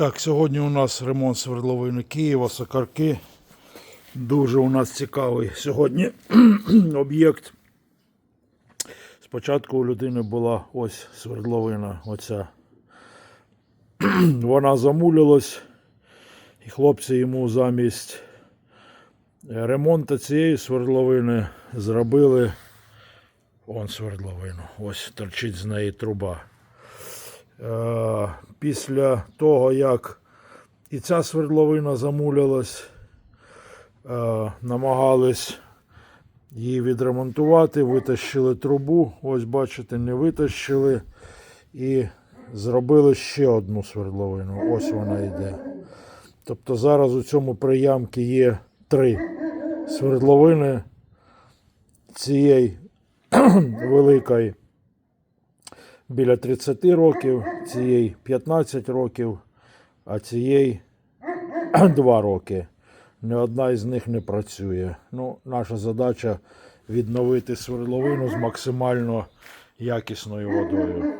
Так, сьогодні у нас ремонт свердловини Києва, Сокарки. Дуже у нас цікавий сьогодні об'єкт. Спочатку у людини була ось свердловина, оця. Вона замулилась, і хлопці йому замість ремонту цієї свердловини зробили он свердловину. Ось торчить з неї труба. Е, Після того, як і ця свердловина замулялась, е, намагались її відремонтувати, витащили трубу. Ось бачите, не витащили. І зробили ще одну свердловину. Ось вона йде. Тобто зараз у цьому приямки є три свердловини цієї великої біля 30 років, цієї 15 років, а цієї 2 роки. Ні одна із них не працює. Ну, наша задача відновити свердловину з максимально якісною водою.